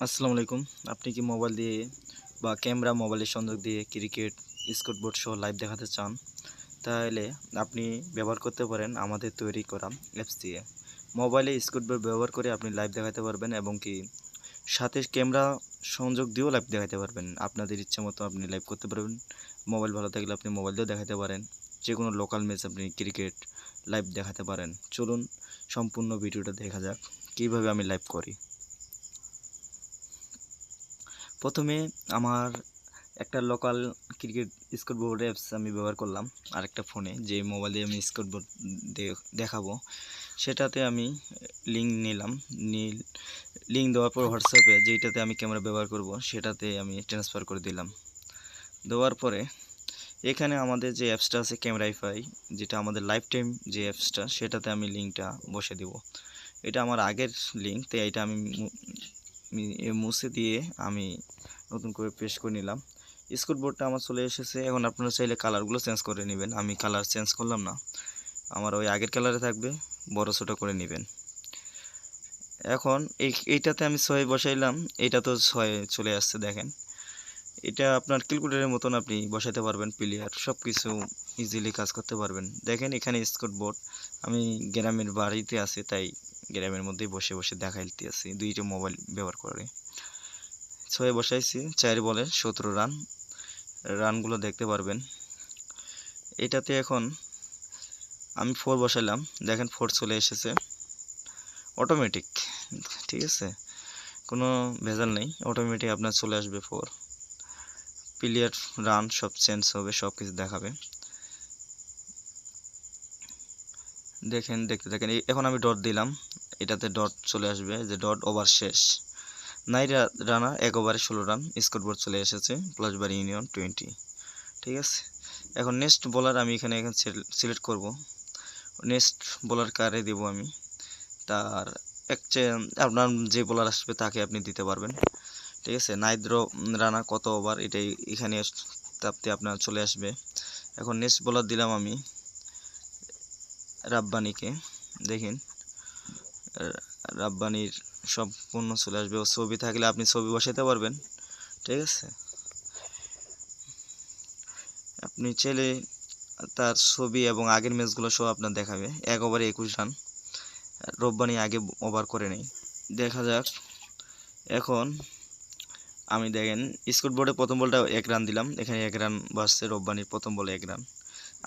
আসসালামু আলাইকুম। আপনি কি মোবাইল দিয়ে বা ক্যামেরা, মোবাইলের সংযোগ দিয়ে ক্রিকেট, স্কেটবোর্ড সহ লাইভ দেখাতে চান? তাহলে আপনি ব্যবহার করতে পারেন আমাদের তৈরি করা অ্যাপস দিয়ে। মোবাইলে স্কেটবোর্ড ব্যবহার করে আপনি লাইভ দেখাতে পারবেন এবং কি সাথে ক্যামেরা সংযোগ দিয়েও লাইভ দেখাতে পারবেন। আপনাদের ইচ্ছে মতো আপনি লাইভ করতে পারবেন। মোবাইল ভালো থাকলে আপনি মোবাইল দিয়েও দেখাতে পারেন। যে কোনো লোকাল ম্যাচ আপনি ক্রিকেট লাইভ দেখাতে পারেন। চলুন সম্পূর্ণ ভিডিওটা দেখা যাক। কীভাবে আমি লাইভ করি? প্রথমে আমার একটা লোকাল ক্রিকেট স্কোরবোর্ড অ্যাপস আমি ব্যবহার করলাম, আরেকটা ফোনে যে মোবাইল আমি স্কোরবোর্ড দেখাবো, সেটাতে আমি লিঙ্ক নিলাম, নীল লিঙ্ক দেওয়ার পর হোয়াটসঅ্যাপে যেইটাতে আমি ক্যামেরা ব্যবহার করব, সেটাতে আমি ট্রান্সফার করে দিলাম। দেওয়ার পরে এখানে আমাদের যে অ্যাপসটা আছে ক্যামেরাইফাই যেটা আমাদের লাইফ টাইম যে অ্যাপসটা সেটাতে আমি লিঙ্কটা বসে দেব। এটা আমার আগের লিঙ্ক তাই এটা আমি মুছে দিয়ে আমি নতুন করে পেস্ট করে নিলাম। স্কুট বোর্ডটা আমার চলে এসেছে, এখন আপনারা চাইলে কালারগুলো চেঞ্জ করে নেবেন। আমি কালার চেঞ্জ করলাম না, আমার ওই আগের কালারে থাকবে বড় ছোটো করে নেবেন। এখন এই, এইটাতে আমি ছয় বসাইলাম এটা তো ছয় চলে আসছে, দেখেন। এটা আপনার ক্যালকুলেটারের মতন আপনি বসাতে পারবেন প্লেয়ার সব কিছু ইজিলি কাজ করতে পারবেন। দেখেন এখানে স্কুট বোর্ড আমি গ্রামের বাড়িতে আছি, তাই গ্রামের মধ্যেই বসে বসে দেখাইতে আছি, দুইটা মোবাইল ব্যবহার করে। ছয় বসাইছি, চার বলে সতেরো রান রানগুলো দেখতে পারবেন। এটাতে এখন আমি ফোর বসাইলাম, দেখেন ফোর চলে এসেছে। অটোমেটিক ঠিক আছে? কোনো ভেজাল নেই অটোমেটিক আপনার চলে আসবে ফোর প্লেয়ার রান, সব চেঞ্জ হবে সব কিছু দেখাবে। দেখেন, দেখতে দেখেন এখন আমি ডট দিলাম, এটাতে ডট চলে আসবে, যে ডট ওভার শেষ। নাই রানার এক ওভারে ষোলো রান, স্কোরবোর্ড চলে এসেছে প্লাস বার ইউনিয়ন টোয়েন্টি ঠিক আছে? এখন নেক্সট বলার আমি এখানে এখানে সিলেক্ট করব। নেক্সট বলার কারে দেব আমি? তার এক আপনার যে বলার আসবে তাকে আপনি দিতে পারবেন। ঠিক আছে? নাইদ্র রানা কত ওভার এটাই এখানে তাপতে আপনার চলে আসবে। এখন নেক্সট বলার দিলাম আমি, রাব্বানিকে। দেখেন রাব্বানির সম্পূর্ণ চলে আসবে। ও ছবি থাকলে আপনি ছবি বসাতে পারবেন। ঠিক আছে? আপনি চাইলে তার ছবি এবং আগের ম্যাচগুলো সব আপনার দেখাবে। এক ওভারে একুশ রান রব্বানি আগে ওভার করে নেই। দেখা যাক। এখন আমি দেখেন স্কোর বোর্ডে প্রথম বলটা এক রান দিলাম, এখানে এক রান বাসছে রব্বানির প্রথম বলে এক রান।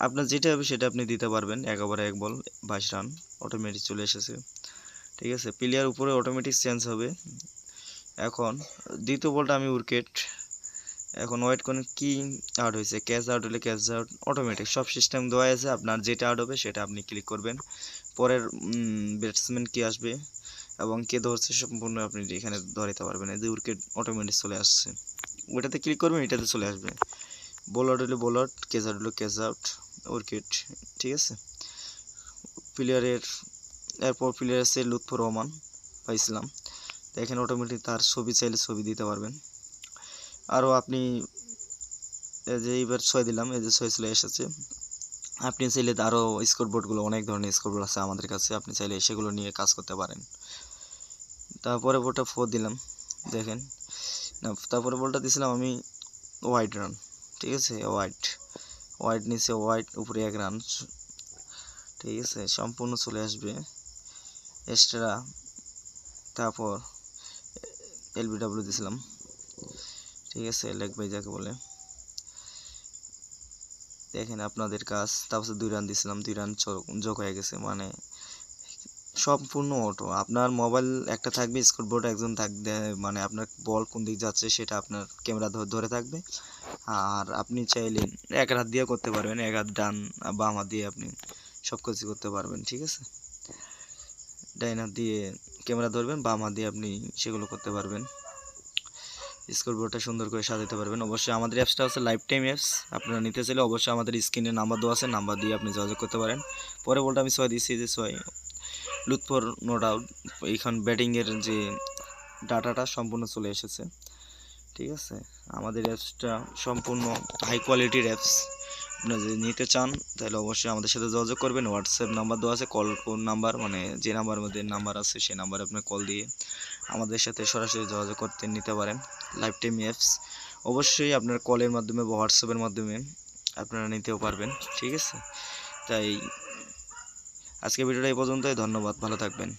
আপনার যেটা হবে সেটা আপনি দিতে পারবেন এক ওভারে এক বল, বাইশ রান অটোমেটিক চলে এসেছে। ঠিক আছে প্লেয়ার উপরে অটোমেটিক চেঞ্জ হবে। এখন, দ্বিতীয় বলটা আমি উইকেট এখন ওয়েট করেন কি আউট হয়েছে? ক্যাচ আউট হলে ক্যাচ আউট অটোমেটিক সব সিস্টেম দেওয়া আছে। আপনার যেটা আউট হবে সেটা আপনি ক্লিক করবেন। পরের ব্যাটসম্যান কি আসবে? এবং কে ধরছে সম্পূর্ণ আপনি এখানে ধরাইতে পারবেন এই যে উইকেট অটোমেটিক চলে আসছে। ওইটাতে ক্লিক করবেন, এটাতে চলে আসবে। বল আউট হলে বল আউট ক্যাচ আউট হলে ক্যাচ আউট উইকেট ঠিক আছে? প্লেয়ারের এরপর প্লেয়ার আছে লুৎফর রহমান, পাইছিলাম। এখানে অটোমেটিক তার ছবি চাইলে ছবি দিতে পারবেন। আরও আপনি যে এইবার ছয় দিলাম, এই যে ছয় চলে এসেছে। আপনি চাইলে আরও স্কোর বোর্ডগুলো অনেক ধরনের স্কোর বোর্ড আছে আমাদের কাছে। আপনি চাইলে সেগুলো নিয়ে কাজ করতে পারেন। তারপরে বলটা ফোর দিলাম, দেখেন। না, তারপরে বলটা দিয়েছিলাম আমি হোয়াইট রান ঠিক আছে? হোয়াইট হোয়াইট নিচে হোয়াইট উপরে এক রান ঠিক আছে? সম্পূর্ণ চলে আসবে। এক্সট্রা তারপর এলবিডাব্লিউ দিয়েছিলাম ঠিক আছে? লেগ বাই যাকে বলে। দেখেন আপনাদের কাজ, তারপর দুই রান দিয়েছিলাম দুই রান যোগ হয়ে গেছে মানে সম্পূর্ণ অটো আপনার মোবাইল একটা থাকবে স্কোর বোর্ড একজন থাকবে মানে আপনার বল কোন দিক যাচ্ছে সেটা আপনার ক্যামেরা ধরে থাকবে। আর আপনি চাইলে এক হাত দিয়ে করতে পারবেন, এক হাত ডান বাম হাত দিয়ে আপনি সব কিছু করতে পারবেন, ঠিক আছে? ডাইন হাত দিয়ে ক্যামেরা ধরবেন, বাম হাত দিয়ে আপনি সেগুলো করতে পারবেন। স্কোর বোর্ডটা সুন্দর করে সাজাতে পারবেন। অবশ্যই আমাদের অ্যাপসটা হচ্ছে লাইফ টাইম অ্যাপস আপনারা নিতে চাইলে অবশ্যই আমাদের স্ক্রিনে নাম্বার দেওয়া আছে নাম্বার দিয়ে আপনি যোগাযোগ করতে পারেন। পরে বলটা আমি ছয় দিচ্ছি যে ছয় লুৎফর নো ডাউট এইখান ব্যাটিংয়ের যে ডাটাটা সম্পূর্ণ চলে এসেছে। ঠিক আছে? আমাদের অ্যাপসটা সম্পূর্ণ হাই কোয়ালিটির অ্যাপস আপনারা যদি নিতে চান, তাহলে অবশ্যই আমাদের সাথে যোগাযোগ করবেন। হোয়াটসঅ্যাপ নাম্বার দেওয়া আছে কল কোন নাম্বার মানে যে নাম্বার মধ্যে নাম্বার আছে, সেই নাম্বারে আপনার কল দিয়ে আমাদের সাথে সরাসরি যোগাযোগ করতে নিতে পারেন। লাইভ টাইম অ্যাপস অবশ্যই আপনার কলের মাধ্যমে বা হোয়াটসঅ্যাপের মাধ্যমে আপনারা নিতেও পারবেন। ঠিক আছে? তাই আজকে ভিডিওটা এই পর্যন্তই ধন্যবাদ ভালো থাকবেন।